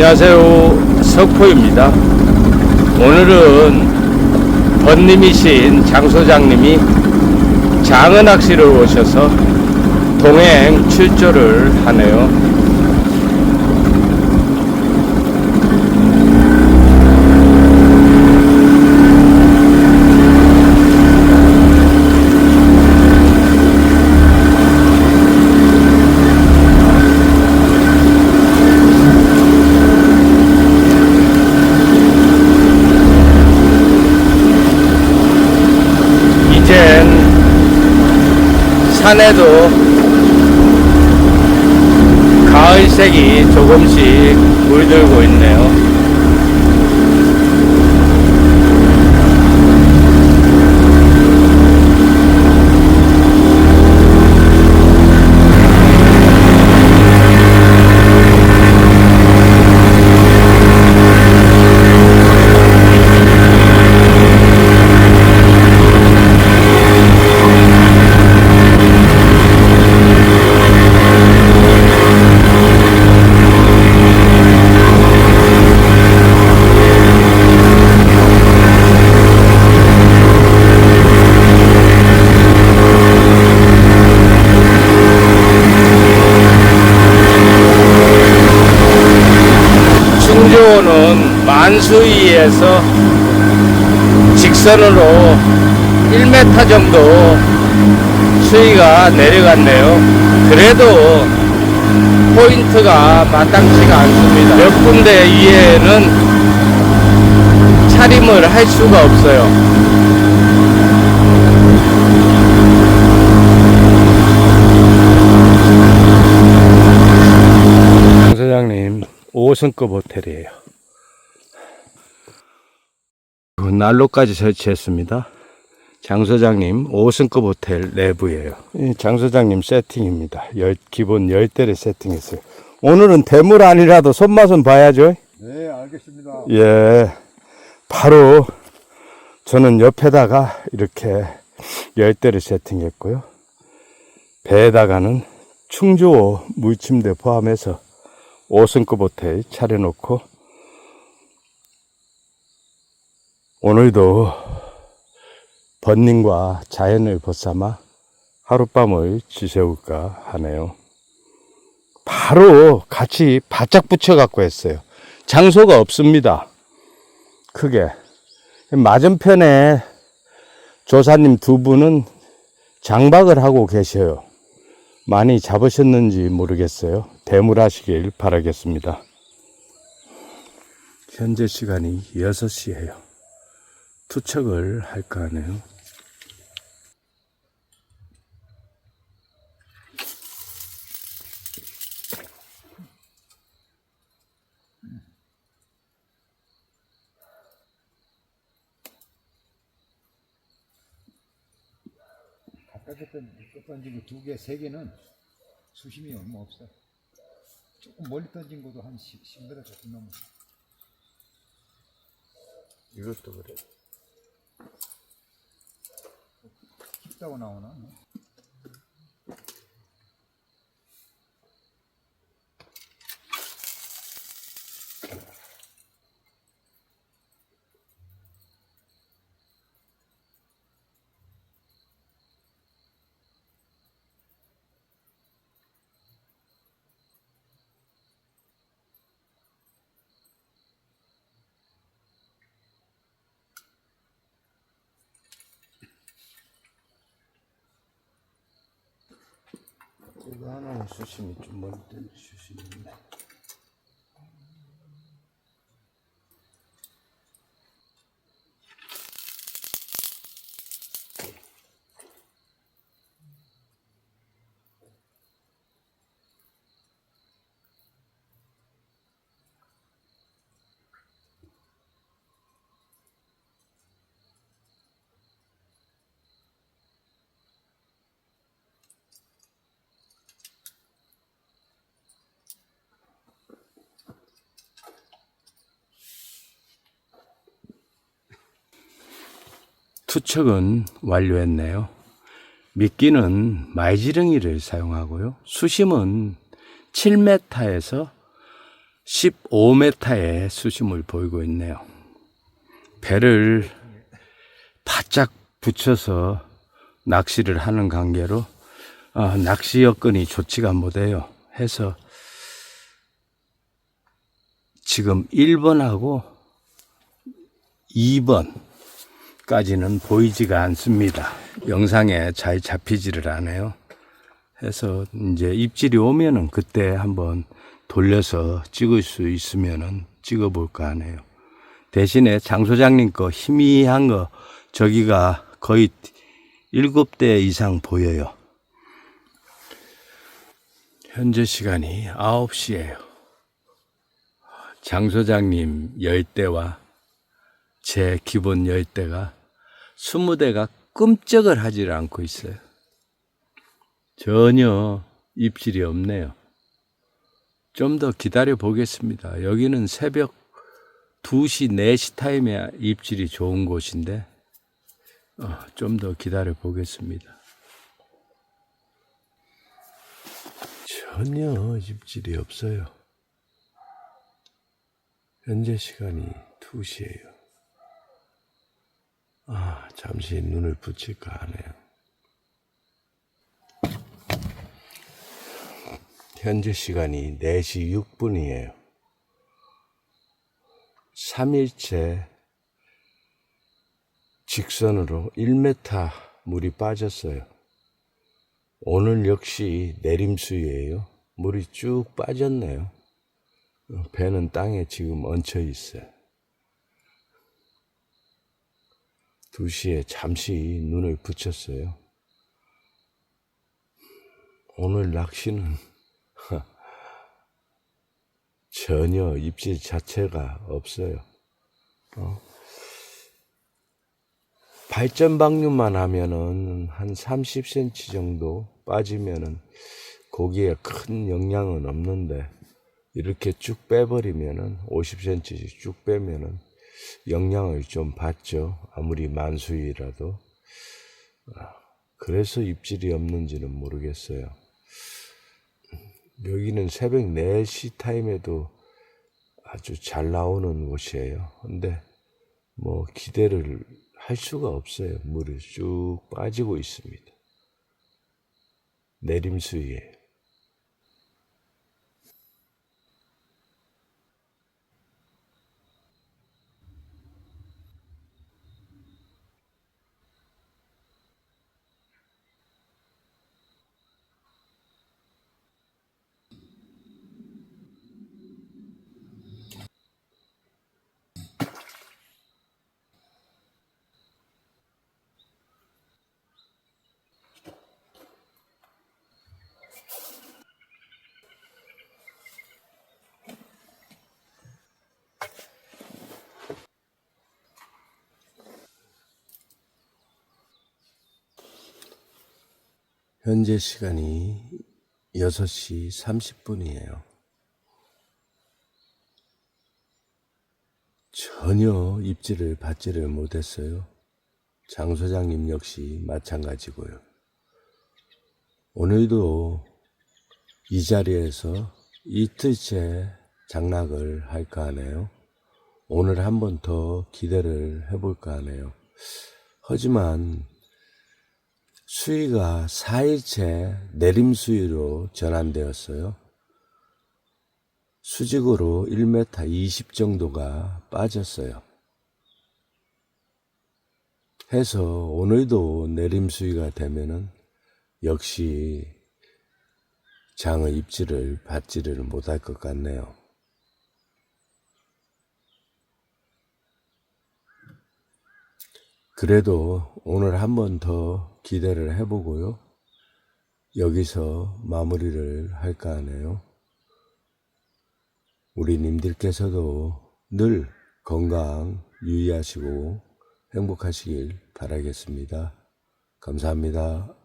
안녕하세요. 석포입니다. 오늘은 번님이신 장 소장님이 장어 낚시를 오셔서 동행 출조를 하네요. 이젠 산에도 가을색이 조금씩 물들고 있네요. 충주호는 만수위에서 직선으로 1m 정도 수위가 내려갔네요. 그래도 포인트가 마땅치가 않습니다. 몇 군데 위에는 차림을 할 수가 없어요. 5성급 호텔이에요. 그 난로까지 설치했습니다. 장 소장님 5성급 호텔 내부예요. 이장 소장님 세팅입니다. 열, 기본 열대를 세팅했어요. 오늘은 대물 아니라도 손맛은 봐야죠. 네, 알겠습니다. 예, 바로 저는 옆에다가 이렇게 열대를 세팅했고요. 배에다가는 충주호 물침대 포함해서 5승급 호텔 차려놓고 오늘도 번님과 자연을 벗삼아 하룻밤을 지새울까 하네요. 바로 같이 바짝 붙여 갖고 했어요. 장소가 없습니다. 크게. 맞은편에 조사님 두 분은 장박을 하고 계셔요. 많이 잡으셨는지 모르겠어요. 대물하시길 바라겠습니다. 현재 시간이 6시예요. 투척을 할까 하네요. 가깝게 던, 던진 거두 개, 세 개는 수심이 얼마 없어. 조금 멀리 던진 것도 한 10, 10m 조금 넘어. 이것도 그래. 깊다고 나오나? 이거 하나는 수심이 좀 멀던 수심인데. 투척은 완료했네요. 미끼는 마이지렁이를 사용하고요. 수심은 7m에서 15m의 수심을 보이고 있네요. 배를 바짝 붙여서 낚시를 하는 관계로 어, 낚시 여건이 좋지가 못해요. 해서 지금 1번하고 2번 까지는 보이지가 않습니다. 영상에 잘 잡히지를 않아요. 해서 이제 입질이 오면은 그때 한번 돌려서 찍을 수 있으면은 찍어볼까 하네요. 대신에 장 소장님 거 희미한 거 저기가 거의 일곱 대 이상 보여요. 현재 시간이 9시예요. 장 소장님 열대와 제 기본 열대가 20대가 끔찍을 하질 않고 있어요. 전혀 입질이 없네요. 좀 더 기다려 보겠습니다. 여기는 새벽 2시, 4시 타임에 입질이 좋은 곳인데, 어, 좀 더 기다려 보겠습니다. 전혀 입질이 없어요. 현재 시간이 2시예요. 아, 잠시 눈을 붙일까 하네요. 현재 시간이 4시 6분이에요. 3일째 직선으로 1m 물이 빠졌어요. 오늘 역시 내림수예요. 물이 쭉 빠졌네요. 어, 배는 땅에 지금 얹혀 있어요. 2시에 잠시 눈을 붙였어요. 오늘 낚시는 전혀 입질 자체가 없어요. 어? 발전 방류만 하면은 한 30cm 정도 빠지면은 고기에 큰 영향은 없는데 이렇게 쭉 빼버리면은 50cm씩 쭉 빼면은 영향을 좀 받죠. 아무리 만수이라도. 아, 그래서 입질이 없는지는 모르겠어요. 여기는 새벽 4시 타임에도 아주 잘 나오는 곳이에요. 근데 뭐 기대를 할 수가 없어요. 물이 쭉 빠지고 있습니다. 내림수위에. 현재 시간이 6시 30분이에요. 전혀 입질을 받지를 못했어요. 장 소장님 역시 마찬가지고요. 오늘도 이 자리에서 이틀째 장락을 할까 하네요. 오늘 한 번 더 기대를 해볼까 하네요. 하지만 수위가 4일째 내림 수위로 전환되었어요. 수직으로 1m 20 정도가 빠졌어요. 해서 오늘도 내림 수위가 되면은 역시 장의 입질을 받지를 못할 것 같네요. 그래도 오늘 한 번 더 기대를 해보고요. 여기서 마무리를 할까 하네요. 우리 님들께서도 늘 건강 유의하시고 행복하시길 바라겠습니다. 감사합니다.